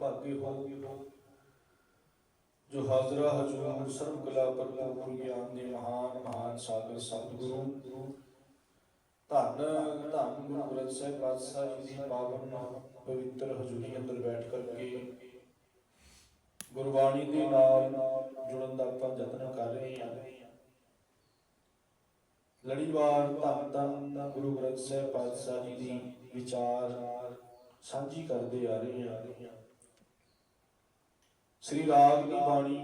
ਭਾਗੇ ਹੋ। ਜੋ ਹਾਜ਼ਰਾ ਹਜੂਰ ਸਰਬ ਕਲਾ ਭਰਪੂਰ ਗਿਆਨ ਦੇ ਮਹਾਨ ਮਹਾਨ ਸਾਗਰ ਸਤਿਗੁਰੂ ਧੰਨ ਧੰਨ ਗੁਰੂ ਗ੍ਰੰਥ ਸਾਹਿਬ ਪਾਤਸ਼ਾਹ ਜੀ ਦੀ ਪਾਵਨ ਪਵਿੱਤਰ ਹਜ਼ੂਰੀ ਅੰਦਰ ਬੈਠ ਕਰਕੇ ਗੁਰਬਾਣੀ ਦੇ ਨਾਲ ਜੁੜਨ ਦਾ ਆਪਾਂ ਯਤਨ ਕਰ ਰਹੇ ਹਾਂ। ਲੜੀਵਾਰ ਧੰਨ ਧੰਨ ਗੁਰੂ ਗ੍ਰੰਥ ਸਾਹਿਬ ਪਾਤਸ਼ਾਹ ਜੀ ਦੀ ਵਿਚਾਰ ਸਾਂਝੀ ਕਰਦੇ ਆ ਰਹੇ ਹਾਂ। ਸ੍ਰੀ ਰਾਗ ਦੀ ਬਾਣੀ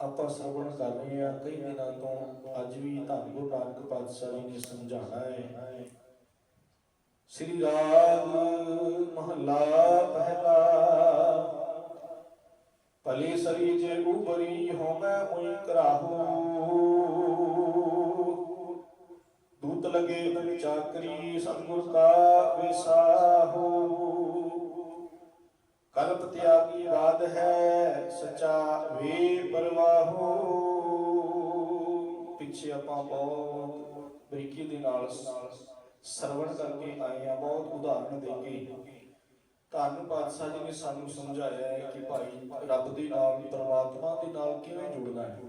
ਆਪਾਂ ਸਰਵਣ ਕਰ ਰਹੇ ਹਾਂ ਕਈ ਦਿਨਾਂ ਤੋਂ ਅੱਜ ਵੀ ਧੰਨ ਗੁਰੂ ਨਾਨਕ ਪਾਤਸ਼ਾਹ ਜੀ ਨੇ ਸਮਝਾਣਾ ਹੈ। ਸ੍ਰੀ ਰਾਗ ਮਹੱਲਾ ਪਹਿਲਾ, ਭਲੇ ਸਰੀ ਜੇ ਉਬਰੀ ਹੋਮੈ ਹੋਈ ਕਰਾਹੂ। ਦੂਤ ਲਗੇ ਚਾਕਰੀ ਸਤਿਗੁਰ ਕਾ ਵਿਸਾਹੂ ਕਲਪ ਤਿਆਗੀ ਬਾਦ ਹੈ, ਸਚਾ ਵੇ ਪਰਵਾਹੂ। ਪਿੱਛੇ ਆਪਾਂ ਬਹੁਤ ਬਰੀਕੀ ਦੇ ਨਾਲ ਸਰਵਣ ਕਰਕੇ ਆਏ ਆ ਬਹੁਤ ਉਦਾਹਰਣ ਦੇ ਕੇ ਧੰਨ ਪਾਤਸ਼ਾਹ ਜੀ ਨੇ ਸਾਨੂੰ ਸਮਝਾਇਆ ਹੈ ਕਿ ਭਾਈ, ਰੱਬ ਦੇ ਨਾਲ, ਪਰਮਾਤਮਾ ਦੇ ਨਾਲ ਕਿਵੇਂ ਜੁੜਨਾ ਹੈ?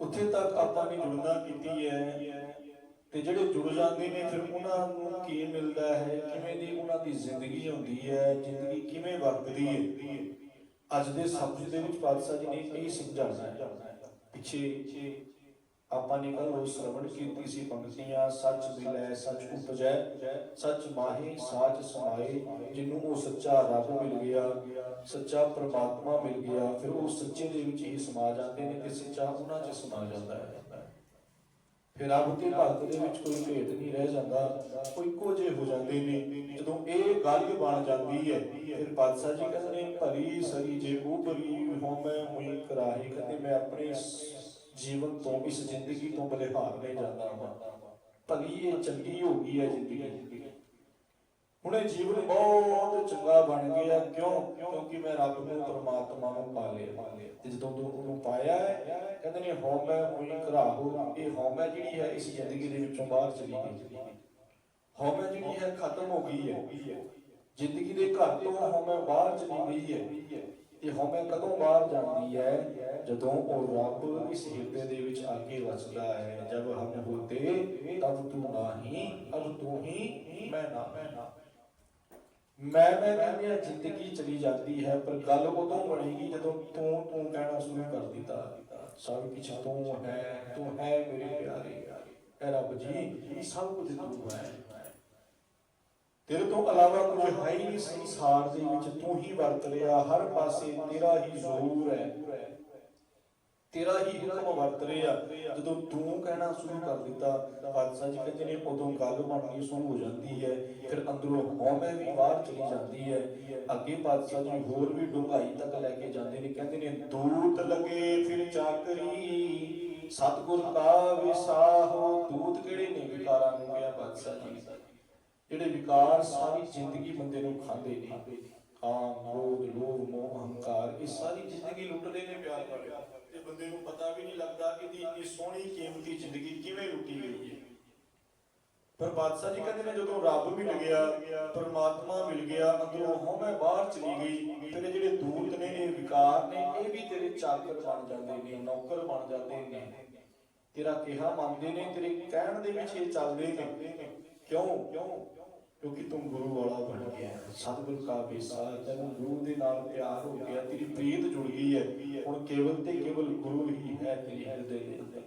ਉੱਥੇ ਤੱਕ ਆਪਾਂ ਨੇ ਜੁੜਨਾ ਕੀਤੀ ਹੈ। ਤੇ ਜਿਹੜੇ ਜੁੜ ਜਾਂਦੇ ਨੇ, ਫਿਰ ਉਹਨਾਂ ਨੂੰ ਕੀ ਮਿਲਦਾ ਹੈ? ਕਿਵੇਂ ਦੀ ਉਹਨਾਂ ਦੀ ਜ਼ਿੰਦਗੀ ਹੁੰਦੀ ਹੈ? ਜ਼ਿੰਦਗੀ ਕਿਵੇਂ ਵਰਤਦੀ ਹੈ? ਅੱਜ ਦੇ ਸਬਜ ਦੇ ਵਿੱਚ ਪਾਤਸ਼ਾਹ ਜੀ ਨੇ ਇਹ ਸਮਝਾਉਣਾ ਹੈ। ਪਿੱਛੇ ਆਪਾਂ ਨੇ ਕੱਲ ਉਹ ਸ਼ਰਵਣ ਕੀਤੀ ਸੀ ਪੰਕਤੀਆਂ, ਸੱਚ ਮਿਲੈ, ਸੱਚ ਉਪਜੈ, ਸੱਚ ਮਾਹੀ, ਸਾਚ ਸਮਾਏ ਜਿਹਨੂੰ ਉਹ ਸੱਚਾ ਰੱਬ ਮਿਲ ਗਿਆ, ਸੱਚਾ ਪ੍ਰਮਾਤਮਾ ਮਿਲ ਗਿਆ, ਫਿਰ ਉਹ ਸੱਚੇ ਦੇ ਵਿੱਚ ਹੀ ਸਮਾ ਜਾਂਦੇ ਨੇ ਤੇ ਸੱਚਾ ਉਹਨਾਂ 'ਚ ਸਮਾ ਜਾਂਦਾ ਹੈ। ਫਿਰ ਰੱਬ ਭਗਤ ਦੇ ਵਿੱਚ ਕੋਈ ਭੇਦ ਨਹੀਂ ਰਹਿ ਜਾਂਦਾ, ਕੋਈ ਇੱਕੋ ਹੋ ਜਾਂਦੇ ਨੇ। ਜਦੋਂ ਇਹ ਗੱਲ ਬਣ ਜਾਂਦੀ ਹੈ, ਫਿਰ ਪਾਤਸ਼ਾਹ ਜੀ ਕਹਿੰਦੇ ਨੇ ਭਰੀ ਸਰੀ ਜੇ ਉਬਰੀ ਹੋਮੈ ਹੋਈ ਕਰਾਹੀ ਕਹਿੰਦੇ ਮੈਂ ਆਪਣੇ ਜੀਵਨ ਤੋਂ, ਇਸ ਜ਼ਿੰਦਗੀ ਤੋਂ ਬਲਿਹਾਰ ਨਹੀਂ ਜਾਂਦਾ ਹਾਂ। ਭਲੀ ਇਹ ਚੰਗੀ ਹੋ ਗਈ ਹੈ ਜ਼ਿੰਦਗੀ। ਹੁਣ ਇਹ ਜੀਵਨ ਬਹੁਤ ਚੰਗਾ ਬਣ ਗਿਆ। ਕਿਉਂ? ਕਿਉਂਕਿ ਮੈਂ ਰੱਬ ਨੂੰ ਪਰਮਾਤਮਾ ਨੂੰ ਪਾ ਲਿਆ ਤੇ ਜਦੋਂ ਤੋਂ ਉਹਨੂੰ ਪਾਇਆ ਹੈ, ਕਹਿੰਦੇ ਨੇ ਹਉਮੈ ਹੋਈ ਘਰਾਹੋ ਇਹ ਹਉਮੈ ਜਿਹੜੀ ਹੈ, ਇਸ ਜ਼ਿੰਦਗੀ ਦੇ ਵਿੱਚੋਂ ਬਾਹਰ ਚਲੀ ਗਈ। ਹਉਮੈ ਜਿਹੜੀ ਹੈ, ਖਤਮ ਹੋ ਗਈ ਹੈ। ਜ਼ਿੰਦਗੀ ਦੇ ਘਰ ਤੋਂ ਹਉਮੈ ਬਾਹਰ ਚਲੀ ਗਈ ਹੈ। ਇਹ ਹਉਮੈ ਕਦੋਂ ਬਾਹਰ ਜਾਂਦੀ ਹੈ? ਜਦੋਂ ਉਹ ਰੱਬ ਇਸ ਹਿਰਦੇ ਦੇ ਵਿੱਚ ਆ ਕੇ ਵਸਦਾ ਹੈ। ਜਬ ਹਮ ਹੋਤੇ, ਤਬ ਤੂੰ ਨਾਹੀ, ਅਬ ਤੂੰ ਹੀ ਮੈਂ ਨਾ ਮੈਂ ਨਾ ਮੈਂ ਮੈਂ ਕਹਿੰਦੀ ਆ ਜ਼ਿੰਦਗੀ ਚਲੀ ਜਾਂਦੀ ਹੈ, ਪਰ ਗੱਲ ਉਦੋਂ ਬਣੇਗੀ ਜਦੋਂ ਤੂੰ ਤੂੰ ਕਹਿਣਾ ਸ਼ੁਰੂ ਕਰ ਦਿੱਤਾ। ਸਭ ਕੁਝ ਤੂੰ ਹੈ ਤੂੰ ਹੈ ਮੇਰੇ ਪਿਆਰੇ। ਐ ਰੱਬ ਜੀ, ਸਭ ਕੁਝ ਤੂੰ ਹੈ। ਤੇਰੇ ਤੋਂ ਇਲਾਵਾ ਕੁਝ ਹੈ ਹੀ ਨਹੀਂ ਸੰਸਾਰ ਦੇ ਵਿੱਚ, ਤੂੰ ਹੀ ਵਰਤ ਰਿਹਾ ਹਰ ਪਾਸੇ ਤੇਰਾ ਹੀ ਜ਼ਹੂਰ ਹੈ। ਤੇਰਾ ਹੀ ਹੁਕਮ ਵਰਤ ਰਿਹਾ ਜਦੋਂ ਤੂੰ ਕਹਿਣਾ ਸ਼ੁਰੂ ਕਰ ਦਿੱਤਾ, ਬਾਦਸ਼ਾਹ ਜੀ ਕਹਿੰਦੇ ਨੇ, ਉਦੋਂ ਗੱਲ ਬਣਨੀ ਸ਼ੁਰੂ ਹੋ ਜਾਂਦੀ ਹੈ। ਫਿਰ ਅੰਦਰੋਂ ਹਉਮੈ ਵੀ ਬਾਹਰ ਚਲੀ ਜਾਂਦੀ ਹੈ। ਅੱਗੇ ਬਾਦਸ਼ਾਹ ਜੀ ਹੋਰ ਵੀ ਡੂੰਘਾਈ ਤੱਕ ਲੈ ਕੇ ਜਾਂਦੇ ਨੇ। ਕਹਿੰਦੇ ਨੇ, ਦੂਤ ਲਗੇ ਫਿਰ ਚਾਕਰੀ, ਸਤਗੁਰ ਕਾ ਵਿਸਾਹੋ ਦੂਤ ਕਿਹੜੇ ਨੇ? ਵਿਕਾਰਾਂ ਨੂੰ ਕਿਹਾ ਬਾਦਸ਼ਾਹ ਜੀ। ਜਿਹੜੇ ਵਿਕਾਰ ਸਾਰੀ ਜ਼ਿੰਦਗੀ ਬੰਦੇ ਨੂੰ ਖਾਂਦੇ ਨੇ। ਕਾਮ ਕ੍ਰੋਧ ਲੋਭ, ਮੋਹ ਹੰਕਾਰ ਇਹ ਸਾਰੀ ਜ਼ਿੰਦਗੀ ਲੁੱਟਦੇ ਨੇ ਪਿਆਰ ਵਾਲੇ। ਤੇ ਬੰਦੇ ਨੂੰ ਪਤਾ ਵੀ ਨਹੀਂ ਲੱਗਦਾ ਕਿ ਇਹਦੀ ਇੰਨੀ ਸੋਹਣੀ, ਕੀਮਤੀ ਜ਼ਿੰਦਗੀ ਕਿਵੇਂ ਲੁੱਟੀ ਗਈ ਹੈ। ਪਰ ਬਾਦਸ਼ਾਹ ਜੀ ਕਹਿੰਦੇ ਨੇ, ਜਦੋਂ ਰੱਬ ਮਿਲ ਗਿਆ, ਪਰਮਾਤਮਾ ਮਿਲ ਗਿਆ, ਅੰਦਰੋਂ ਹਉਮੈ ਬਾਹਰ ਚਲੀ ਗਈ, ਤੇਰੇ ਜਿਹੜੇ ਦੂਤ ਨੇ, ਇਹ ਵਿਕਾਰ ਨੇ, ਇਹ ਵੀ ਤੇਰੇ ਚਾਕਰ ਬਣ ਜਾਂਦੇ ਨੇ, ਨੌਕਰ ਬਣ ਜਾਂਦੇ ਨੇ। ਤੇਰਾ ਕਿਹਾ ਮੰਨਦੇ ਨੇ, ਤੇਰੇ ਕਹਿਣ ਦੇ ਵਿੱਚ ਇਹ ਚੱਲਦੇ ਨੇ। ਕਿਉਂ ਕਿਉਂ? ਕਿਉਂਕਿ ਤੂੰ ਗੁਰੂ ਵਾਲਾ ਬਣ ਗਿਆ। ਸਤਿਗੁਰ ਕਾ ਬੇਸਾ, ਤੈਨੂੰ ਗੁਰੂ ਦੇ ਨਾਲ ਪਿਆਰ ਹੋ ਗਿਆ, ਤੇਰੀ ਪ੍ਰੀਤ ਜੁੜ ਗਈ ਹੈ। ਹੁਣ ਕੇਵਲ ਤੇ ਕੇਵਲ ਗੁਰੂ ਹੀ ਹੈ ਤੇਰੇ ਹਿਰਦੇ ਦੇ ਅੰਦਰ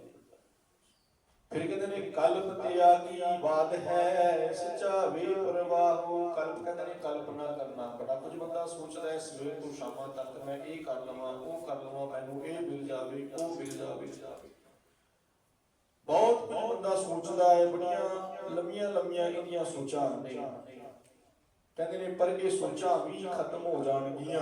ਫਿਰ ਕਹਿੰਦੇ ਨੇ, ਕਲਪ ਤਿਆਗੀ ਬਾਦ ਹੈ ਸੱਚਾ ਵੇ ਪ੍ਰਵਾਹੋ। ਕਲਪ ਕਹਿੰਦੇ ਨੇ ਕਲਪਨਾ ਕਰਨਾ। ਬੜਾ ਕੁਝ ਬੰਦਾ ਸੋਚਦਾ ਹੈ, ਸਵੇਰ ਤੋਂ ਸ਼ਾਮਾਂ ਤੱਕ ਮੈਂ ਇਹ ਕਰ ਲਵਾਂ, ਉਹ ਕਰ ਲਵਾਂ, ਮੈਨੂੰ ਇਹ ਮਿਲ ਜਾਵੇ, ਉਹ ਮਿਲ ਜਾਵੇ। ਬਹੁਤ ਕੁਝ ਸੋਚਦਾ ਹੈ, ਬੜੀਆਂ ਲੰਮੀਆਂ ਲੰਮੀਆਂ ਇਹਦੀਆਂ ਸੋਚਾਂ ਨੇ ਕਹਿੰਦੇ ਨੇ, ਪਰ ਇਹ ਸੋਚਾਂ ਵੀ ਖਤਮ ਹੋ ਜਾਣਗੀਆਂ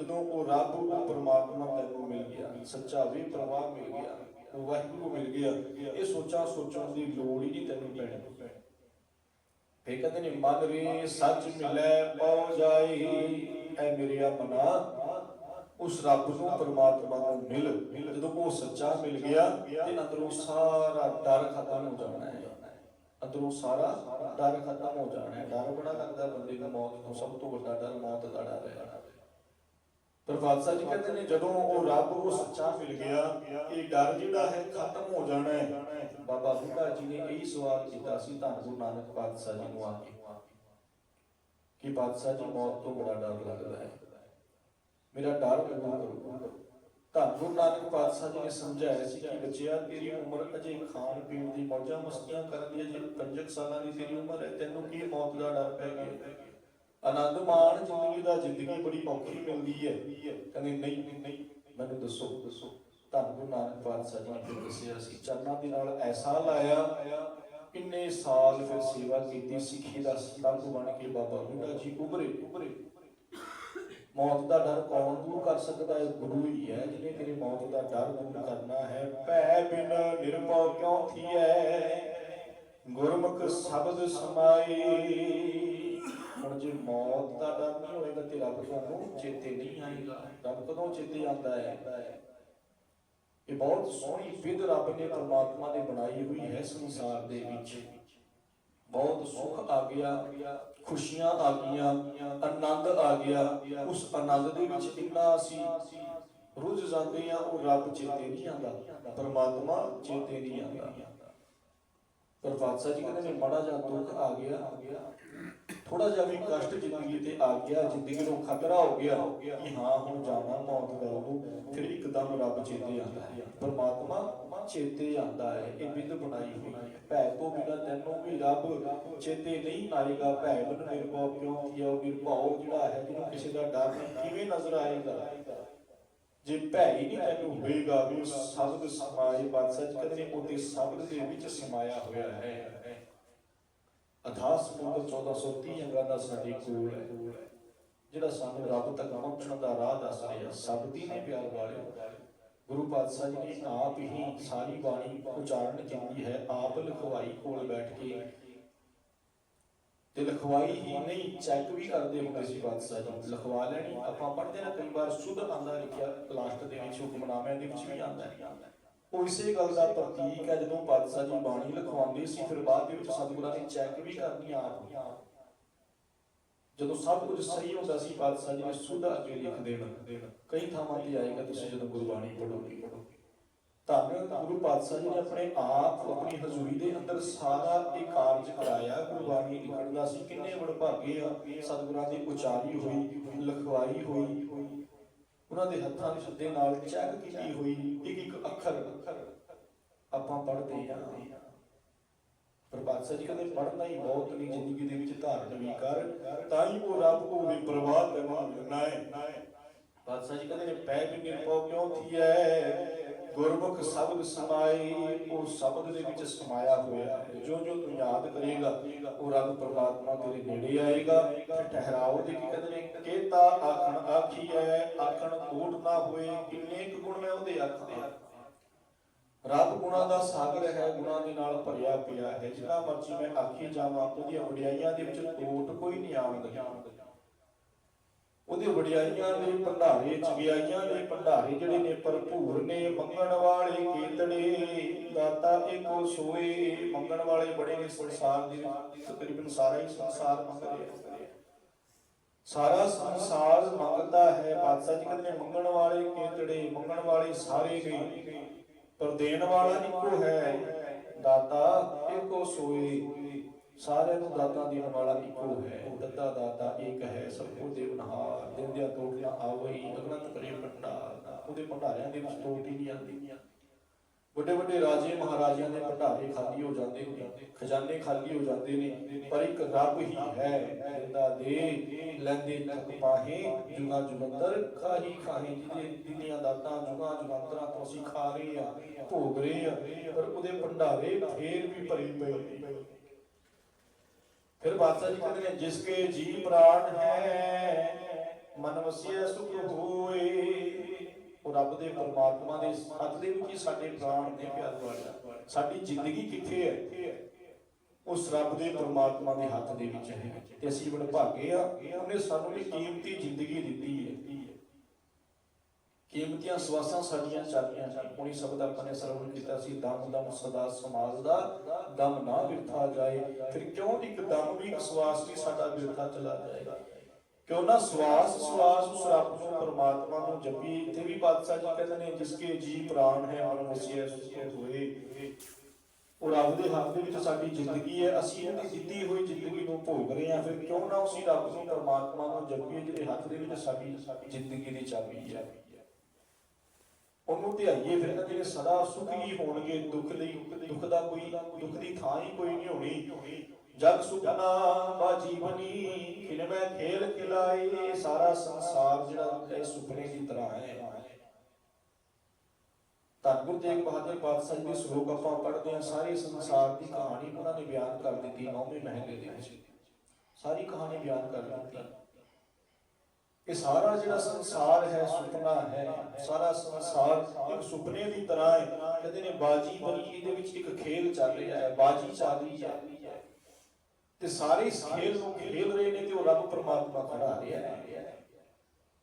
ਜਦੋਂ ਉਹ ਰੱਬ ਉਹ ਪਰਮਾਤਮਾ ਤੈਨੂੰ ਮਿਲ ਗਿਆ। ਸੱਚਾ ਵੀ ਪ੍ਰਵਾਹ ਮਿਲ ਗਿਆ ਉਹ ਵਾਹਿਗੁਰੂ ਮਿਲ ਗਿਆ। ਇਹ ਸੋਚਾਂ ਸੋਚਣ ਦੀ ਲੋੜ ਹੀ ਨਹੀਂ ਤੈਨੂੰ ਪੈਣੀ। ਫੇ ਕਹਿੰਦੇ ਨੇ, ਮਨ ਰੇ ਸੱਚ ਮਿਲੈ, ਪਉ ਜਾਈ ਐ ਮੇਰੇ ਮਨਾ ਉਸ ਰੱਬ ਨੂੰ ਪਰਮਾਤਮਾ ਨੂੰ ਮਿਲ। ਜਦੋਂ ਉਹ ਸੱਚਾ ਮਿਲ ਗਿਆ, ਤੇ ਅੰਦਰੋਂ ਸਾਰਾ ਡਰ ਖਤਮ ਹੋ ਜਾਣਾ ਹੈ। ਅੰਦਰੋਂ ਸਾਰਾ ਡਰ ਖਤਮ ਹੋ ਜਾਣਾ ਹੈ। ਡਰ ਬੜਾ ਲੱਗਦਾ ਬੰਦੇ ਨੂੰ ਮੌਤ ਤੋਂ। ਸਭ ਤੋਂ ਵੱਡਾ ਡਰ ਮੌਤ ਦਾ ਡਰ ਹੈ। ਪਰ ਬਾਦਸ਼ਾਹ ਜੀ ਕਹਿੰਦੇ ਨੇ, ਜਦੋਂ ਉਹ ਰੱਬ ਉਹ ਸੱਚਾ ਮਿਲ ਗਿਆ, ਇਹ ਡਰ ਜਿਹੜਾ ਹੈ ਖਤਮ ਹੋ ਜਾਣਾ ਹੈ। ਬਾਬਾ ਬੁੱਢਾ ਜੀ ਨੇ ਇਹੀ ਸਵਾਲ ਕੀਤਾ ਸੀ ਧੰਨ ਗੁਰੂ ਨਾਨਕ ਬਾਦਸ਼ਾਹ ਜੀ ਨੂੰ ਆ ਕੇ। ਕਿ ਬਾਦਸ਼ਾਹ ਜੀ ਮੌਤ ਤੋਂ ਬੜਾ ਡਰ ਲੱਗਦਾ ਹੈ। ਮੇਰਾ ਡਰ ਦੂਰ ਕਰੋ ਧੰਨ ਗੁਰੂ ਨਾਨਕ ਪਾਤਸ਼ਾਹ ਜੀ ਨੇ ਸਮਝਾਇਆ ਸੀ ਕਿ ਬੱਚਿਆ, ਤੇਰੀ ਉਮਰ ਅਜੇ ਖਾਣ ਪੀਣ ਦੀ, ਮੌਜਾਂ ਮਸਤੀਆਂ ਕਰਨ ਦੀ ਅਜੇ 5 ਸਾਲਾਂ ਦੀ ਤੇਰੀ ਉਮਰ ਹੈ, ਤੈਨੂੰ ਕੀ ਮੌਤ ਦਾ ਡਰ ਪੈ ਗਿਆ? ਆਨੰਦ ਮਾਣ ਜ਼ਿੰਦਗੀ ਦਾ, ਜ਼ਿੰਦਗੀ ਬੜੀ ਔਖੀ ਮਿਲਦੀ ਹੈ। ਕਹਿੰਦੇ, ਨਹੀਂ ਨਹੀਂ ਮੈਨੂੰ ਦੱਸੋ ਦੱਸੋ। ਧੰਨ ਗੁਰੂ ਨਾਨਕ ਪਾਤਸ਼ਾਹ ਜੀ ਨੇ ਦੱਸਿਆ ਸੀ, ਚਰਨਾਂ ਦੇ ਨਾਲ ਐਸਾ ਲਾਇਆ, ਕਿੰਨੇ ਸਾਲ ਫਿਰ ਸੇਵਾ ਕੀਤੀ, ਸਿੱਖੀ ਦਾ ਸਤੰਭ ਬਣ ਕੇ ਬਾਬਾ ਬੁੱਢਾ ਜੀ ਉਭਰੇ ਉਭਰੇ। ਮੌਤ ਦਾ ਡਰ ਕੌਣ ਦੂਰ ਕਰ ਸਕਦਾ ਹੈ? ਗੁਰੂ ਹੀ ਹੈ ਜਿਹਨੇ ਤੇਰੀ ਮੌਤ ਦਾ ਡਰ ਦੂਰ ਕਰਨਾ ਹੈ। ਭੈ ਬਿਨ ਨਿਰਭਉ ਕਿਉ ਥੀਐ? ਗੁਰਮੁਖ ਸ਼ਬਦ ਸਮਾਈ। ਹੁਣ ਜੇ ਮੌਤ ਦਾ ਡਰ ਨਹੀਂ ਹੋਏਗਾ ਤੇ ਰੱਬ ਤੁਹਾਨੂੰ ਚੇਤੇ ਨਹੀਂ ਆਏਗਾ। ਰੱਬ ਕਦੋਂ ਚੇਤੇ ਆਉਂਦਾ ਹੈ? ਇਹ ਬਹੁਤ ਸੋਹਣੀ ਵਿਧ ਰੱਬ ਨੇ ਪਰਮਾਤਮਾ ਨੇ ਬਣਾਈ ਹੋਈ ਹੈ ਸੰਸਾਰ ਦੇ ਵਿੱਚ। ਬਹੁਤ ਸੁੱਖ ਆ ਗਿਆ, ਖੁਸ਼ੀਆਂ ਆ ਗਈਆਂ, ਆਨੰਦ ਆ ਗਿਆ। ਉਸ ਆਨੰਦ ਦੇ ਵਿੱਚ ਇੰਨਾ ਅਸੀਂ ਰੁੱਝ ਜਾਂਦੇ ਆ ਉਹ ਰੱਬ ਚੇਤੇ ਨਹੀਂ ਆਉਂਦਾ, ਪਰਮਾਤਮਾ ਚੇਤੇ ਨਹੀਂ ਆਉਂਦਾ। ਪਰ ਬਾਦਸ਼ਾਹ ਜੀ ਕਹਿੰਦੇ ਨੇ, ਮਾੜਾ ਜਿਹਾ ਦੁੱਖ ਆ ਗਿਆ। ਥੋੜਾ ਜਿਹਾ ਵੀ ਕਸ਼ਟ ਜ਼ਿੰਦਗੀ ਤੇ ਆ ਗਿਆ, ਜ਼ਿੰਦਗੀ ਨੂੰ ਖਤਰਾ ਹੋ ਗਿਆ ਕਿ ਹਾਂ, ਹੁਣ ਜਾਣਾ ਮੌਤ ਵੱਲ ਨੂੰ ਫਿਰ ਇੱਕਦਮ ਰੱਬ ਚੇਤੇ ਆਉਂਦਾ ਹੈ। ਪਰਮਾਤਮਾ ਚੇਤੇ ਆਉਂਦਾ ਹੈ, ਇਹ ਵਿਧ ਬਣਾਈ ਹੋਈ ਭੈ ਤੋਂ ਬਿਨਾਂ ਤੈਨੂੰ ਵੀ ਰੱਬ ਚੇਤੇ ਨਹੀਂ ਆਏਗਾ। ਭੈ ਬਿਨ ਨਿਰਭਉ ਕਿਉਂ ਕੀਆ ਉਹ ਨਿਰਭਉ ਜਿਹੜਾ ਹੈ, ਜਿਹਨੂੰ ਕਿਸੇ ਦਾ ਡਰ ਨਹੀਂ, ਕਿਵੇਂ ਨਜ਼ਰ ਆਏਗਾ? ਜੇ ਭੈ ਹੀ ਨਹੀਂ ਤੈਨੂੰ ਹੋਏਗਾ, ਵੀ ਉਸ ਸ਼ਬਦ ਸਮਾਏ ਬਾਦਸ਼ਾਹ ਜੀ ਉਹਦੇ ਸ਼ਬਦ ਦੇ ਵਿੱਚ ਸਮਾਇਆ ਹੋਇਆ ਹੈ। ਅਥਾਹ ਸਮੁੰਦਰ 1430 ਅੰਗਾਂ ਦਾ ਸਾਡੇ ਕੋਲ ਹੈ। ਜਿਹੜਾ ਸਾਨੂੰ ਰੱਬ ਤੱਕ ਪਹੁੰਚਣ ਦਾ ਰਾਹ ਦੱਸ ਰਿਹਾ ਸ਼ਬਦੀ ਨੇ ਪਿਆਰ ਵਾਲਿਓ, ਗੁਰੂ ਪਾਤਸ਼ਾਹ ਜੀ ਨੇ ਆਪ ਹੀ ਸਾਰੀ ਬਾਣੀ ਉਚਾਰਨ ਕੀਤੀ ਹੈ, ਆਪ ਲਿਖਵਾਈ ਕੋਲ ਬੈਠ ਕੇ। ਤੇ ਲਿਖਵਾਈ ਹੀ ਨਹੀਂ ਚੈੱਕ ਵੀ ਕਰਦੇ ਹੁੰਦੇ ਸੀ ਪਾਤਸ਼ਾਹ ਜੀ। ਲਿਖਵਾ ਲੈਣੀ, ਆਪਾਂ ਪੜ੍ਹਦੇ ਨਾ, ਕਈ ਵਾਰ ਸ਼ੁੱਧ ਆਂਦਾ ਲਿਖਿਆ ਲਾਸਟ ਦੇ ਵਿੱਚ ਹੁਕਮਨਾਮਿਆਂ ਦੇ ਵਿੱਚ ਵੀ ਆਂਦਾ। ਹੈ ਉਹ ਇਸੇ ਗੱਲ ਦਾ ਪ੍ਰਤੀਕ ਹੈ ਜਦੋਂ ਪਾਤਸ਼ਾਹ ਜੀ ਬਾਣੀ ਲਿਖਵਾਉਂਦੇ ਸੀ, ਫਿਰ ਬਾਅਦ ਦੇ ਵਿੱਚ ਸਤਿਗੁਰਾਂ ਨੇ ਚੈੱਕ ਵੀ ਕਰਨੀ ਆਪ ਜਦੋਂ ਸਭ ਕੁਝ ਸਹੀ ਹੁੰਦਾ ਸੀ ਪਾਤਸ਼ਾਹ ਜੀ ਨੇ ਸੁਧਾ ਅੱਗੇ ਲਿਖ ਦੇਣਾ। ਕਈ ਥਾਵਾਂ ਤੇ ਆਏਗਾ ਤੁਸੀਂ ਜਦੋਂ ਗੁਰਬਾਣੀ ਪੜ੍ਹੋਗੇ ਧੰਨ ਗੁਰੂ ਪਾਤਸ਼ਾਹ ਜੀ ਨੇ ਆਪਣੇ ਆਪ, ਆਪਣੀ ਹਜ਼ੂਰੀ ਦੇ ਅੰਦਰ ਸਾਰਾ ਇਹ ਕਾਰਜ ਕਰਾਇਆ। ਗੁਰਬਾਣੀ ਲਿਖਣ ਦਾ ਸੀ, ਕਿੰਨੇ ਵਡਭਾਗੇ ਆ। ਸਤਿਗੁਰਾਂ ਦੀ ਉਚਾਰੀ ਹੋਈ, ਲਿਖਵਾਈ ਹੋਈ। ਉਹਨਾਂ ਦੇ ਹੱਥਾਂ ਦੇ ਸੱਦੇ ਨਾਲ ਚੈੱਕ ਕੀਤੀ ਹੋਈ ਇੱਕ ਇੱਕ ਅੱਖਰ ਆਪਾਂ ਪੜ੍ਹਦੇ ਹਾਂ। ਪਰ ਬਾਦਸ਼ਾਹ ਜੀ ਕਹਿੰਦੇ, ਪੜ੍ਹਨਾ ਹੀ ਬਹੁਤ ਨਹੀਂ, ਜ਼ਿੰਦਗੀ ਦੇ ਵਿੱਚ ਧਾਰਨ ਵੀ ਕਰ, ਤਾਂ ਹੀ ਉਹ ਰੱਬ ਕੋ ਵੀ ਪ੍ਰਵਾਹ ਤੈਨੂੰ ਮਿਲਣਾ ਹੈ ਬਾਦਸ਼ਾਹ ਜੀ ਕਹਿੰਦੇ ਪੈ ਵੀ ਨਿਰਭਉ ਕਿਉਂ ਥੀਐ? ਗੁਰਮੁਖ ਸ਼ਬਦ ਸਮਾਈ, ਉਹ ਸ਼ਬਦ ਦੇ ਵਿੱਚ ਸਮਾਇਆ ਹੋਇਆ ਹੈ। ਜੋ ਜੋ ਤੂੰ ਯਾਦ ਕਰੇਗਾ, ਉਹ ਰੱਬ ਪ੍ਰਮਾਤਮਾ ਤੇਰੇ ਨੇੜੇ ਆਏਗਾ। ਠਹਿਰਾਓ ਦੇ ਕੀ ਕਹਿੰਦੇ ਨੇ, ਕੇਤਾ ਆਖਣ ਆਖੀ ਹੈ, ਆਖਣ ਕੋਟ ਨਾ ਹੋਏ, ਕਿੰਨੇ ਕੁ ਗੁਣ ਮੈਂ ਉਹਦੇ ਆਖਦੇ ਰੱਬ ਗੁਣਾਂ ਦਾ ਸਾਗਰ ਹੈ, ਗੁਣਾਂ ਦੇ ਨਾਲ ਭਰਿਆ ਪਿਆ ਹੈ। ਜਿੰਨਾ ਮਰਜ਼ੀ ਮੈਂ ਆਖੀ ਜਾਵਾਂ, ਉਹਦੀਆਂ ਵਡਿਆਈਆਂ ਦੇ ਵਿੱਚ ਕੋਟ ਕੋਈ ਨਹੀਂ ਆਉਂਦਾ ਉਹਦੀ ਵਡਿਆਈਆਂ ਦੇ ਭੰਡਾਰੇ ਚਗਿਆਈਆਂ ਦੇ ਭੰਡਾਰੇ ਜਿਹੜੇ ਨੇ ਭਰਪੂਰ ਨੇ, ਮੰਗਣ ਵਾਲੇ ਕੀਤੜੇ ਦਾਤਾ ਇੱਕੋ ਸੋਏ ਮੰਗਣ ਵਾਲੇ ਬੜੇ ਨੇ ਸੰਸਾਰ ਦੇ ਤਕਰੀਬਨ ਸਾਰਾ ਹੀ ਸੰਸਾਰ ਮੰਗ ਰਿਹਾ ਸਾਰਾ ਸੰਸਾਰ ਮੰਗਦਾ ਹੈ, ਬਾਦਸ਼ਾਹ ਜੀ ਕਹਿੰਦੇ ਮੰਗਣ ਵਾਲੇ ਕੀਤੜੇ ਮੰਗਣ ਵਾਲੇ ਸਾਰੇ ਨੇ, ਪਰ ਦੇਣ ਵਾਲਾ ਇੱਕੋ ਹੈ, ਦਾਤਾ ਇੱਕੋ ਸੋਏ ਸਾਰਿਆਂ ਨੂੰ ਦਾਤਾ ਦੇਣ ਵਾਲਾ ਇੱਕੋ ਹੈ। ਦੱਦਾ ਦਾਤਾ ਇੱਕ ਹੈ। ਸਭ ਕੋ ਦੇਵਨਹਾਰ ਦਿੰਦਿਆ ਤੋੜਿਆ ਆਵਈ ਅਗਨਤ ਕਰੇ ਭੰਡਾਰ। ਉਹਦੇ ਭੰਡਾਰਿਆਂ ਦੇ ਵਿੱਚ ਤੋੜ ਹੀ ਨਹੀਂ ਆਉਂਦੀ। ਵੱਡੇ ਵੱਡੇ ਰਾਜੇ ਮਹਾਰਾਜਿਆਂ ਦੇ ਭੰਡਾਰੇ ਖਾਲੀ ਹੋ ਜਾਂਦੇ ਨੇ। ਖਜ਼ਾਨੇ ਖਾਲੀ ਹੋ ਜਾਂਦੇ ਨੇ। ਪਰ ਇੱਕ ਰੱਬ ਹੀ ਹੈ। ਦਿੰਦਾ ਦੇ ਲੈਂਦੇ ਤੱਕ ਪਾਹੇ। ਜੁਗਾ ਜੁਗੰਦਰ ਖਾਹੀ ਖਾਹੀ। ਜਿਹਦੇ ਦਿਨੀਆਂ ਦਾਤਾਂ ਜੁਗਾ ਜੁਗੰਤਰਾਂ ਤੋਂ ਅਸੀਂ ਖਾ ਰਹੇ ਆ ਭੋਗ ਰਹੇ ਆ ਪਰ ਉਹਦੇ ਭੰਡਾਰੇ ਫੇਰ ਵੀ ਭਰੇ ਪਏ ਫਿਰ ਬਾਦਸ਼ਾਹ ਜੀ ਕਹਿੰਦੇ ਨੇ, ਜਿਸ ਕੇ ਜੀ ਪ੍ਰਾਣ ਹੈ, ਮਨ ਵਸਿਆ ਸੁਖ ਹੋਏ। ਉਹ ਰੱਬ ਦੇ ਪਰਮਾਤਮਾ ਦੇ ਹੱਥ ਦੇ ਵਿੱਚ ਸਾਡੇ ਪ੍ਰਾਣ ਨੇ ਪਿਆਰ ਵਾਲਿਆ ਸਾਡੀ ਜ਼ਿੰਦਗੀ ਕਿੱਥੇ ਹੈ? ਉਸ ਰੱਬ ਦੇ ਪਰਮਾਤਮਾ ਦੇ ਹੱਥ ਦੇ ਵਿੱਚ ਹੈ। ਤੇ ਅਸੀਂ ਬੜੇ ਭਾਗੇ ਆ। ਉਹਨੇ ਸਾਨੂੰ ਇਹ ਕੀਮਤੀ ਜ਼ਿੰਦਗੀ ਦਿੱਤੀ ਹੈ। ਕੀਮਤੀਆਂ ਸਵਾਸਾਂ ਸਾਡੀਆਂ ਚੱਲੀਆਂ ਹਨ ਪੁਣੀ ਸ਼ਬਦ ਆਪਾਂ ਨੇ ਕੀਤਾ ਸੀ। ਦਮ ਦਮ ਸਦਾ ਸਮਾਜ ਦਾ ਦਮ ਨਾ ਬਿਰਥਾ ਜਾਏ। ਫਿਰ ਕਿਉਂ ਇੱਕ ਦਮ ਵੀ ਇੱਕ ਸਵਾਸ ਵੀ ਸਾਡਾ ਬਿਰਥਾ ਚਲਾ ਜਾਏਗਾ? ਕਿਉਂ ਨਾ ਸਵਾਸ ਸਵਾਸ ਉਸ ਰੱਬ ਨੂੰ, ਪਰਮਾਤਮਾ ਨੂੰ ਜਪੀ। ਇੱਥੇ ਵੀ ਬਾਦਸ਼ਾਹ ਜੀ ਕਹਿੰਦੇ ਨੇ ਜਿਸਕੇ ਜੀ ਪ੍ਰਾਨ ਹੈ ਮਨ ਵਸਿਆ ਸੁਖੇ ਹੋਏ। ਉਹ ਰੱਬ ਦੇ ਹੱਥ ਦੇ ਵਿੱਚ ਸਾਡੀ ਜ਼ਿੰਦਗੀ ਹੈ। ਅਸੀਂ ਉਹਦੀ ਦਿੱਤੀ ਹੋਈ ਜ਼ਿੰਦਗੀ ਨੂੰ ਭੋਗ ਰਹੇ ਹਾਂ। ਫਿਰ ਕਿਉਂ ਨਾ ਉਸੇ ਰੱਬ ਨੂੰ, ਪਰਮਾਤਮਾ ਨੂੰ ਜਪੀਏ ਜਿਹਦੇ ਹੱਥ ਦੇ ਵਿੱਚ ਸਾਡੀ ਜ਼ਿੰਦਗੀ ਦੀ ਚਾਬੀ ਹੈ। ਉਹਨੂੰ ਧਿਆਈਏ ਫਿਰ ਜਿਹੜੇ ਸਦਾ ਸੁਖ ਹੋਣਗੇ, ਦੁੱਖ ਲਈ, ਦੁੱਖ ਦਾ ਕੋਈ, ਦੁੱਖ ਦੀ ਥਾਂ ਹੀ ਕੋਈ ਨਹੀਂ ਹੋਣੀ। ਜਗ ਸੁਖਨਾ ਬਾ ਜੀਵਨੀ ਖਿਨ ਮੈਂ ਖੇਲ ਖਿਲਾਏ, ਸਾਰਾ ਸੰਸਾਰ ਜਿਹੜਾ ਇਹ ਸੁਪਨੇ ਦੀ ਤਰ੍ਹਾਂ ਹੈ। ਧੰਨ ਗੁਰੂ ਤੇਗ ਬਹਾਦਰ ਪਾਤਸ਼ਾਹ ਜੀ ਦੇ ਸ਼ਲੋਕ ਆਪਾਂ ਪੜ੍ਹਦੇ ਹਾਂ, ਸਾਰੇ ਸੰਸਾਰ ਦੀ ਕਹਾਣੀ ਉਹਨਾਂ ਨੇ ਬਿਆਨ ਕਰ ਦਿੱਤੀ, ਨੌਵੇਂ ਮਹੀਨੇ ਦੇ ਵਿੱਚ। ਸਾਰੀ ਕਹਾਣੀ ਬਿਆਨ ਕਰ ਦਿੱਤੀ। ਇਹ ਸਾਰਾ ਜਿਹੜਾ ਸੰਸਾਰ ਹੈ, ਸੁਪਨਾ ਹੈ, ਸਾਰਾ ਸੰਸਾਰ ਇੱਕ ਸੁਪਨੇ ਦੀ ਤਰ੍ਹਾਂ ਹੈ। ਕਹਿੰਦੇ ਨੇ ਬਾਜੀ ਬਣੀ ਇਹਦੇ ਵਿੱਚ ਇੱਕ ਖੇਲ ਚੱਲ ਰਿਹਾ ਹੈ, ਬਾਜੀ ਚੱਲ ਰਹੀ ਹੈ। ਤੇ ਸਾਰੇ ਖੇਲ ਨੂੰ ਖੇਲ ਰਹੇ ਨੇ ਤੇ ਉਹ ਰੱਬ ਪਰਮਾਤਮਾ ਖੜਾ ਰਿਹਾ ਹੈ।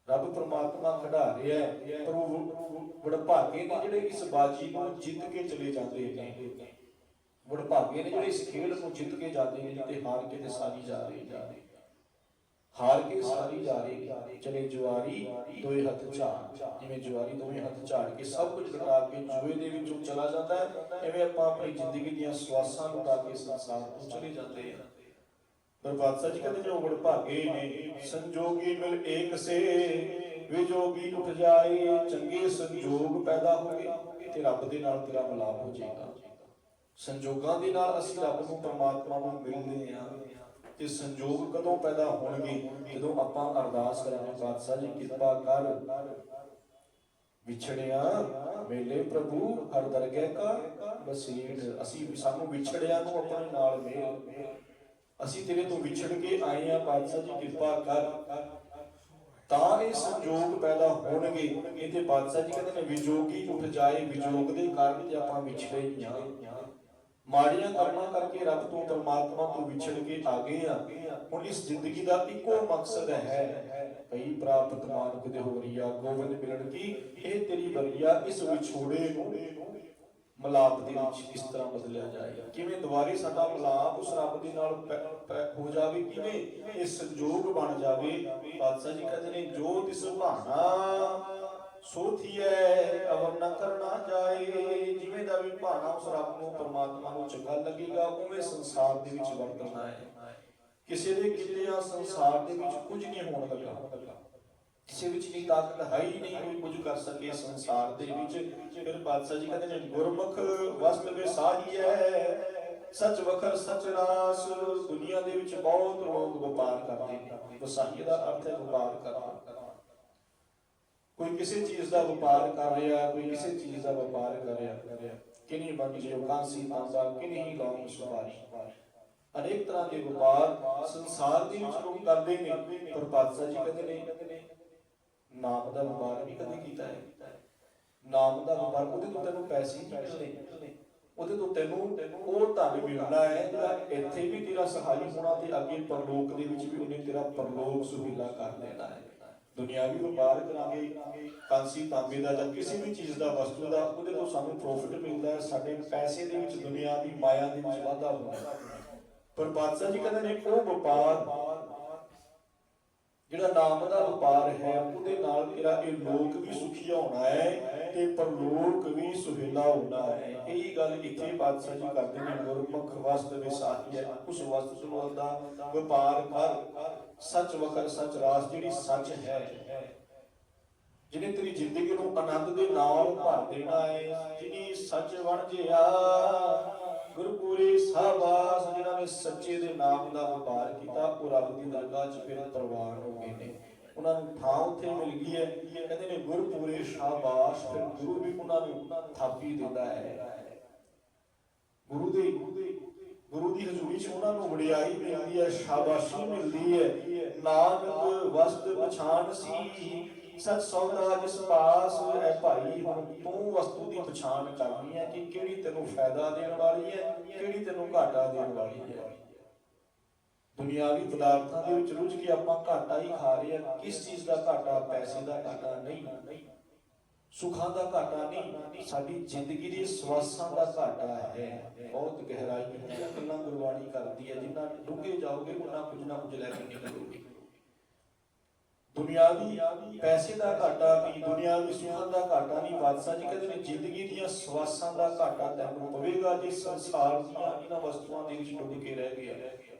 ਰੱਬ ਪਰਮਾਤਮਾ ਖੜਾ ਰਿਹਾ ਹੈ, ਪਰ ਉਹ ਵਡਭਾਗੇ ਨੇ ਜਿਹੜੇ ਇਸ ਬਾਜੀ ਨੂੰ ਜਿੱਤ ਕੇ ਚਲੇ ਜਾਂਦੇ ਨੇ। ਵਡਭਾਗੇ ਨੇ ਜਿਹੜੇ ਇਸ ਖੇਲ ਨੂੰ ਜਿੱਤ ਕੇ ਜਾਂਦੇ ਨੇ ਤੇ ਹਾਰ ਕੇ ਤੇ ਸਾਰੀ ਜਾ ਰਹੀ ਜਾ ਰਹੀ ਹਾਰ ਕੇ ਸਾਰੀ ਜਾ ਚਲੇ ਜੁਆਰੀ, ਦੋਏ ਹੱਥ ਝਾੜ। ਜਿਵੇਂ ਜੁਆਰੀ, ਦੋਵੇਂ ਹੱਥ ਝਾੜ ਕੇ ਸਭ ਕੁਝ ਲਗਾ ਕੇ ਜੂਏ ਦੇ ਵਿੱਚੋਂ ਚਲਾ ਜਾਂਦਾ ਹੈ। ਐਵੇਂ ਆਪਾਂ ਆਪਣੀ ਜ਼ਿੰਦਗੀ ਦੀਆਂ ਸਵਾਸਾਂ ਲੁਟਾ ਕੇ ਸੰਸਾਰ ਤੋਂ ਚਲੇ ਜਾਂਦੇ ਹਾਂ। ਪਰ ਬਾਦਸ਼ਾਹ ਜੀ ਕਹਿੰਦੇ ਜੋ ਵਡ ਭਾਗੇ ਨੇ, ਸੰਜੋਗੀ ਮਿਲ ਏਕ ਸੇ ਵਿਜੋਗੀ ਉੱਠ ਜਾਏ, ਚੰਗੇ ਸੰਜੋਗ ਪੈਦਾ ਹੋਗੇ ਤੇ ਰੱਬ ਦੇ ਨਾਲ ਤੇਰਾ ਮਿਲਾਪ ਹੋ ਜਾਏਗਾ। ਸੰਜੋਗਾਂ ਦੇ ਨਾਲ ਅਸੀਂ ਰੱਬ ਨੂੰ ਪਰਮਾਤਮਾ ਨੂੰ ਮਿਲਦੇ ਹਾਂ। ਤੇ ਸੰਜੋਗ ਕਦੋਂ ਪੈਦਾ ਹੋਣਗੇ? ਜਦੋਂ ਆਪਾਂ ਅਰਦਾਸ ਕਰਾਂਗੇ, ਬਾਦਸ਼ਾਹ ਜੀ, ਕਿਰਪਾ ਕਰ। ਵਿਛੜਿਆ ਮੇਲੇ ਪ੍ਰਭੂ, ਹਰ ਦਰਗਹਿ ਕਾ ਬਸੀੜ ਅਸੀਂ ਸਾਨੂੰ ਵਿਛੜਿਆ ਨੂੰ ਆਪਣੇ ਨਾਲ ਮੇਲ। ਅਸੀਂ ਤੇਰੇ ਤੋਂ ਵਿਛੜ ਕੇ ਆਏ ਆ ਬਾਦਸ਼ਾਹ ਜੀ, ਕਿਰਪਾ ਕਰ। ਤਾਂ ਇਹ ਸੰਜੋਗ ਪੈਦਾ ਹੋਣਗੇ। ਇਹਦੇ ਬਾਦਸ਼ਾਹ ਜੀ ਕਹਿੰਦੇ ਨੇ, ਵਿਜੋਗੀ ਉੱਠ ਜਾਏ, ਵਿਜੋਗ ਦੇ ਕਾਰਨ ਜੇ ਆਪਾਂ ਵਿਛੜੇ ਹੀ ਆ ਮਾੜੀਆਂ ਕਰਮਾਂ ਕਰਕੇ ਰੱਬ ਤੋਂ ਪਰਮਾਤਮਾ ਤੋਂ ਵਿਛੜ ਕੇ ਆ ਗਏ ਆ। ਹੁਣ ਇਸ ਜ਼ਿੰਦਗੀ ਦਾ ਇੱਕੋ ਮਕਸਦ ਹੈ। ਭਈ ਪ੍ਰਾਪਤ ਮਾਨੁਖ ਦੇ ਹੋਰੀਆ ਗੋਬਿੰਦ ਮਿਲਣ ਕੀ? ਇਹ ਤੇਰੀ ਬਰੀਆ ਇਸ ਵਿਛੋੜੇ ਨੂੰ ਮਲਾਪ ਦੇ ਵਿੱਚ ਕਿਸ ਤਰ੍ਹਾਂ ਬਦਲਿਆ ਜਾਏਗਾ? ਕਿਵੇਂ ਦੁਬਾਰੇ ਸਾਡਾ ਮਲਾਪ ਉਸ ਰੱਬ ਦੇ ਨਾਲ ਹੋ ਜਾਵੇ? ਕਿਵੇਂ ਇਹ ਸੰਜੋਗ ਬਣ ਜਾਵੇ? ਪਾਤਸ਼ਾਹ ਜੀ ਕਹਿੰਦੇ ਨੇ ਜੋ ਤਿਸ ਭਾਣਾ ਸੋਥੀਐ, ਅਵਰ ਨਾ ਕਰਨਾ ਜਾਏ। ਜਿਵੇਂ ਦਾ ਵੀ ਭਾਣਾ ਉਸ ਰੱਬ ਨੂੰ, ਪਰਮਾਤਮਾ ਨੂੰ ਚੰਗਾ ਲੱਗੇਗਾ, ਉਵੇਂ ਸੰਸਾਰ ਦੇ ਵਿੱਚ ਵਰਤਣਾ ਹੈ। ਕਿਸੇ ਦੇ ਕਿਲਿਆ ਸੰਸਾਰ ਦੇ ਵਿੱਚ ਕੁਝ ਨਹੀਂ ਹੋਣ ਲੱਗਾ। ਕਿਸੇ ਵਿੱਚ ਨਹੀਂ ਤਾਕਤ ਹੈ ਹੀ ਨਹੀਂ ਕੋਈ ਕੁਝ ਕਰ ਸਕੇ ਸੰਸਾਰ ਦੇ ਵਿੱਚ। ਫਿਰ ਬਾਦਸ਼ਾਹ ਜੀ ਕਹਿੰਦੇ ਨੇ, ਗੁਰਮੁਖ ਵਸਤ ਵਿਸਾਹੀ ਹੈ ਸੱਚ ਵਖਰ ਸੱਚ ਰਾਸ। ਦੁਨੀਆ ਦੇ ਵਿੱਚ ਬਹੁਤ ਲੋਕ ਵਪਾਰ ਕਰਦੇ ਨੇ। ਵਿਸਾਹੀ ਦਾ ਅਰਥ ਹੈ ਵਪਾਰ ਕਰਨਾ। ਕੋਈ ਕਿਸੇ ਚੀਜ਼ ਦਾ ਵਪਾਰ ਕਰ ਰਿਹਾ, ਕੋਈ ਕਿਸੇ ਚੀਜ਼ ਦਾ ਵਪਾਰ ਕਰ ਰਿਹਾ ਕਿਨੀ ਬਣ ਕਾਂਸੀ ਤਾਂਬਾ ਕਿਨੀ ਲੌਂਗ ਸੁਪਾਰੀ ਅਨੇਕ ਤਰ੍ਹਾਂ ਦੇ ਵਪਾਰ ਸੰਸਾਰ ਦੇ ਵਿੱਚ ਲੋਕ ਕਰਦੇ ਨੇ, ਪਰ ਬਾਦਸ਼ਾਹ ਜੀ ਕਹਿੰਦੇ ਨੇ ਨਾਮ ਦਾ ਵਪਾਰ ਵੀ ਕਦੇ ਕੀਤਾ ਹੈ। ਨਾਮ ਦਾ ਵਪਾਰ, ਉਹਦੇ ਤੋਂ ਤੈਨੂੰ ਪੈਸੇ ਹੀ ਨਹੀਂ ਉਹਦੇ ਤੋਂ ਤੈਨੂੰ ਉਹ ਧਨ ਮਿਲਣਾ ਹੈ। ਜਿਹੜਾ ਇੱਥੇ ਵੀ ਤੇਰਾ ਸਹਾਈ ਹੋਣਾ ਤੇ ਅੱਗੇ ਪਰਲੋਕ ਦੇ ਵਿੱਚ ਵੀ ਉਹਨੇ ਤੇਰਾ ਪਰਲੋਕ ਸੁਹਿਲਾ ਕਰ ਦੇਣਾ ਹੈ। ਦੁਨਿਆਵੀ ਵਪਾਰ ਕਰਾਂਗੇ, ਕਾਂਸੀ, ਤਾਂਬੇ ਦਾ ਜਾਂ ਕਿਸੇ ਵੀ ਚੀਜ਼ ਦਾ, ਵਸਤੂ ਦਾ, ਉਹਦੇ ਤੋਂ ਸਾਨੂੰ ਪ੍ਰੋਫਿਟ ਮਿਲਦਾ ਹੈ, ਸਾਡੇ ਪੈਸੇ ਦੇ ਵਿੱਚ ਦੁਨੀਆ ਦੀ ਮਾਇਆ ਦੇ ਵਿੱਚ ਵਾਧਾ ਹੁੰਦਾ ਹੈ। ਪਰ ਬਾਦਸ਼ਾਹ ਜੀ ਕਹਿੰਦੇ ਨੇ, ਉਹ ਵਪਾਰ ਜਿਹੜਾ ਨਾਮ ਦਾ ਵਪਾਰ ਹੈ, ਉਹਦੇ ਨਾਲ ਤੇਰਾ ਇਹ ਲੋਕ ਵੀ ਸੁਖੀ ਹੋਣਾ ਹੈ ਤੇ ਪਰਲੋਕ ਵੀ ਸੁਹੇਲਾ ਹੋਣਾ ਹੈ। ਇਹੀ ਗੱਲ ਇੱਥੇ ਬਾਦਸ਼ਾਹ ਜੀ ਕਰਦੇ ਨੇ, ਗੁਰਮੁਖ ਵਸਤ ਵਿਸਾਹੀ ਹੈ। ਉਸ ਵਸਤੂ ਦਾ ਵਪਾਰ ਕਰ, ਸੱਚ ਵਖਰ ਸੱਚ ਰਾਸ ਜਿਹੜੀ ਸੱਚ ਹੈ, ਜਿਹਨੇ ਤੇਰੀ ਜ਼ਿੰਦਗੀ ਨੂੰ ਆਨੰਦ ਦੇ ਨਾਲ ਭਰ ਦੇਣਾ ਹੈ, ਜਿਹਦੀ ਸੱਚ ਬਣ ਜਿਆ ਗੁਰਪੂਰੀ ਸਾਬਾਸ ਜਿਨ੍ਹਾਂ ਨੇ ਸੱਚੇ ਦੇ ਨਾਮ ਦਾ ਵਪਾਰ ਕੀਤਾ, ਉਹ ਰੱਬ ਦੀ ਦਰਗਾਹ 'ਚ ਫਿਰ ਪ੍ਰਵਾਨ ਹੋ ਗਏ ਨੇ ਉਹਨਾਂ ਨੂੰ ਥਾਂ ਉੱਥੇ ਮਿਲ ਗਈ ਹੈ। ਕਹਿੰਦੇ ਨੇ ਗੁਰਪੂਰੇ ਸ਼ਾਬਾਸ਼ ਫਿਰ ਗੁਰੂ ਵੀ ਉਹਨਾਂ ਨੂੰ ਥਾਪੀ ਦਿੰਦਾ ਹੈ। ਗੁਰੂ ਦੇ ਗੁਰੂ ਦੀ ਹਜ਼ੂਰੀ 'ਚ ਉਹਨਾਂ ਨੂੰ ਵਡਿਆਈ ਮਿਲਦੀ ਹੈ, ਸ਼ਾਬਾਸ਼ੀ ਮਿਲਦੀ ਹੈ। ਨਾਨਕ ਵਸਤ ਪਛਾਣ ਸੀ ਸਤ ਸੌਦਾ ਜਿਸ ਪਾਸ ਹੈ ਭਾਈ, ਹੁਣ ਤੂੰ ਵਸਤੂ ਦੀ ਪਛਾਣ ਕਰਨੀ ਹੈ ਕਿ ਕਿਹੜੀ ਤੈਨੂੰ ਫਾਇਦਾ ਦੇਣ ਵਾਲੀ ਹੈ, ਕਿਹੜੀ ਤੈਨੂੰ ਘਾਟਾ ਦੇਣ ਵਾਲੀ ਹੈ। ਦੁਨਿਆਵੀ ਪਦਾਰਥਾਂ ਦੇ ਵਿੱਚ ਰੁੱਝ ਕੇ ਆਪਾਂ ਘਾਟਾ ਹੀ ਖਾ ਰਹੇ ਹਾਂ। ਕਿਸ ਚੀਜ਼ ਦਾ ਘਾਟਾ? ਪੈਸੇ ਦਾ ਘਾਟਾ ਨਹੀਂ। ਸੁੱਖਾਂ ਦਾ ਘਾਟਾ ਨਹੀਂ। ਸਾਡੀ ਜ਼ਿੰਦਗੀ ਦੇ ਸਵਾਸਾਂ ਦਾ ਘਾਟਾ ਹੈ। ਬਹੁਤ ਗਹਿਰਾਈ ਹੈ ਗੱਲਾਂ ਗੁਰਬਾਣੀ ਕਰਦੀ ਹੈ। ਜਿੰਨਾ ਡੂੰਘੇ ਜਾਓਗੇ ਉਹਨਾਂ ਕੁਝ ਨਾ ਕੁਝ ਲੈ ਕੇ ਨਿਕਲੋਗੇ। ਦੁਨਿਆਵੀ ਪੈਸੇ ਦਾ ਘਾਟਾ ਨਹੀਂ ਦੁਨਿਆਵੀ ਸੁੱਖਾਂ ਦਾ ਘਾਟਾ ਨਹੀਂ ਬਾਦਸ਼ਾਹ ਜੀ ਕਹਿੰਦੇ ਨੇ ਜ਼ਿੰਦਗੀ ਦੀਆਂ ਸਵਾਸਾਂ ਦਾ ਘਾਟਾ ਤੈਨੂੰ ਪਵੇਗਾ ਜੇ ਸੰਸਾਰ ਦੀਆਂ ਇਹਨਾਂ ਵਸਤੂਆਂ ਦੇ ਵਿੱਚ ਡੁੱਬ ਕੇ ਰਹਿ ਗਿਆ।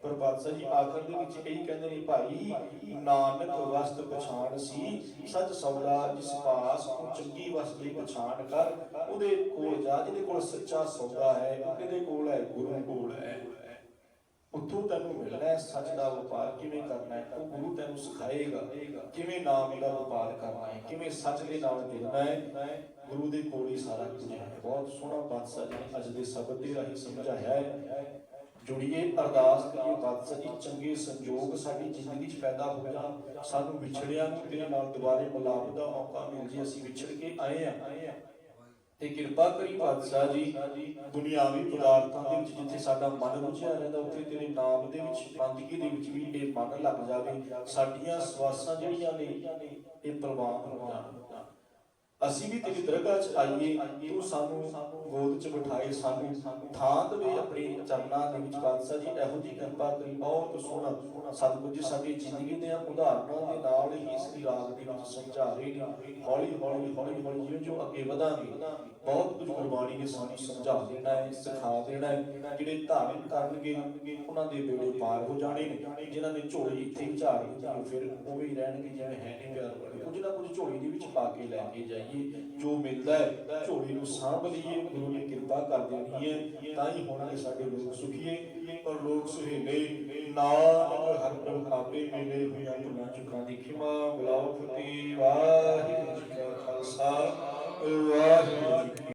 ਪਰ ਬਾਦਸ਼ਾਹ ਜੀ ਆਖਰ ਦੇ ਵਿੱਚ ਇਹੀ ਕਹਿੰਦੇ ਨੇ, ਭਾਈ, ਨਾਨਕ ਵਸਤ ਪਛਾਣ ਸੀ, ਸੱਚ ਸੌਦਾ ਜਿਸ ਪਾਸ ਤੂੰ ਚੰਗੀ ਵਸਤ ਦੀ ਪਛਾਣ ਕਰ, ਉਹਦੇ ਕੋਲ ਜਾ, ਜਿਹਦੇ ਕੋਲ ਸੱਚਾ ਸੌਦਾ ਹੈ, ਉਹ ਕੋਲ ਹੈ? ਗੁਰੂ ਕੋਲ ਹੈ। ਉੱਥੋਂ ਤੈਨੂੰ ਮਿਲਣਾ ਹੈ, ਸੱਚ ਦਾ ਵਪਾਰ ਕਿਵੇਂ ਕਰਨਾ ਹੈ, ਉਹ ਗੁਰੂ ਤੈਨੂੰ ਸਿਖਾਏਗਾ। ਕਿਵੇਂ ਨਾਮ ਦਾ ਵਪਾਰ ਕਰਨਾ ਹੈ, ਕਿਵੇਂ ਸੱਚ ਦੇ ਨਾਲ ਜੁੜਨਾ ਹੈ, ਗੁਰੂ ਦੇ ਕੋਲ ਹੀ ਸਾਰਾ ਕੁਝ ਹੈ। ਬਹੁਤ ਸੋਹਣਾ ਬਾਦਸ਼ਾਹ ਜੀ ਅੱਜ ਦੇ ਸ਼ਬਦ ਦੇ ਰਾਹੀਂ ਸਮਝਾਇਆ ਹੈ। ਜੁੜੀਏ ਅਰਦਾਸ ਕਰੀਏ, ਬਾਦਸ਼ਾਹ ਜੀ, ਚੰਗੇ ਸੰਜੋਗ ਸਾਡੀ ਜ਼ਿੰਦਗੀ 'ਚ ਪੈਦਾ ਹੋ ਜਾਣ। ਸਾਨੂੰ ਵਿਛੜਿਆ ਨੂੰ ਤੇਰੇ ਨਾਲ ਦੁਬਾਰੇ ਮਿਲਾਪ ਦਾ ਮੌਕਾ ਮਿਲ ਜੇ। ਅਸੀਂ ਵਿਛੜ ਕੇ ਆਏ ਆ ਤੇ ਕਿਰਪਾ ਕਰੀ ਪਾਤਸ਼ਾਹ ਜੀ, ਦੁਨਿਆਵੀ ਪਦਾਰਥਾਂ ਦੇ ਵਿੱਚ ਜਿੱਥੇ ਸਾਡਾ ਮਨ ਰੁਝਿਆ ਰਹਿੰਦਾ, ਉੱਥੇ ਤੇਰੇ ਨਾਮ ਦੇ ਵਿੱਚ ਬੰਦਗੀ ਦੇ ਵਿੱਚ ਵੀ ਇਹ ਮਨ ਲੱਗ ਜਾਵੇ, ਸਾਡੀਆਂ ਸਵਾਸਾਂ ਜਿਹੜੀਆਂ ਨੇ, ਇਹ ਪ੍ਰਵਾਨ ਹੋ ਜਾਣ। ਅਸੀਂ ਵੀ ਤੇਰੀ ਦਰਗਾਹ 'ਚ ਆਈਏ, ਤੂੰ ਸਾਨੂੰ ਗੋਦ 'ਚ ਬਿਠਾਏ ਸਾਨੂੰ ਥਾਂ ਦੇਵੇ ਆਪਣੇ ਚਰਨਾਂ ਦੇ ਵਿੱਚ ਬਾਦਸ਼ਾਹ ਜੀ, ਇਹੋ ਜੀ ਕਿਰਪਾ ਕਰੀ, ਬਹੁਤ ਸੋਹਣਾ ਸਤਿਗੁਰੂ ਜੀ ਸਾਡੀ ਜ਼ਿੰਦਗੀ ਦੇ ਉਦਾਹਰਨਾਂ ਦੇ ਨਾਲ ਹੀ ਇਸ ਦੀ ਰਾਗ ਦੇ ਵਿੱਚ ਸਮਝਾ ਹੌਲੀ ਹੌਲੀ ਹੌਲੀ ਹੌਲੀ ਜਿਉਂ ਜਿਉਂ ਅੱਗੇ ਵਧਾਂਗੇ। ਬਹੁਤ ਕੁਝ ਗੁਰਬਾਣੀ ਨੇ ਸਾਨੂੰ ਸਮਝਾ ਦੇਣਾ ਹੈ, ਸਿਖਾ ਦੇਣਾ ਹੈ। ਜਿਹੜੇ ਧਾਰਨ ਕਰਨਗੇ, ਉਹਨਾਂ ਦੇ ਬੇੜੇ ਪਾਰ ਹੋ ਜਾਣੇ ਨੇ। ਜਿਨ੍ਹਾਂ ਨੇ ਝੋਲੀ ਇੱਥੇ ਝਾੜ ਦਿੱਤੀ, ਉਹ ਫਿਰ ਉਵੇਂ ਹੀ ਰਹਿਣਗੇ ਜਿਵੇਂ ਹੈ ਨਹੀਂ ਪਿਆਰ ਵਾਲੇ ਕੁਝ ਨਾ ਕੁਝ ਝੋਲੀ ਦੇ ਵਿੱਚ ਪਾ ਕੇ ਲੈ ਕੇ ਜਾਈਏ। ਜੋ ਮਿਲਦਾ ਹੈ, ਝੋਲੀ ਨੂੰ ਸਾਂਭ ਲਈਏ, ਗੁਰੂ ਨੇ ਕਿਰਪਾ ਕਰ ਦੇਣੀ ਹੈ, ਤਾਂ ਹੀ ਹੋਣਗੇ ਸਾਡੇ ਲੋਕ ਸੁਖੀਏ। ਪਰ ਲੋਕ ਸੁਹੇਲੇ ਨਾਨਕ ਹਰ ਪ੍ਰਭ ਆਪੇ ਮਿਲੇ ਹੋਈਆਂ ਭੁੱਲਾਂ ਚੁੱਕਾਂ ਦੀ ਖਿਮਾ। ਬੁਲਾਓ ਫਤਿਹ, ਵਾਹਿਗੁਰੂ ਜੀ ਕਾ ਖਾਲਸਾ, ਵਾਹਿਗੁਰੂ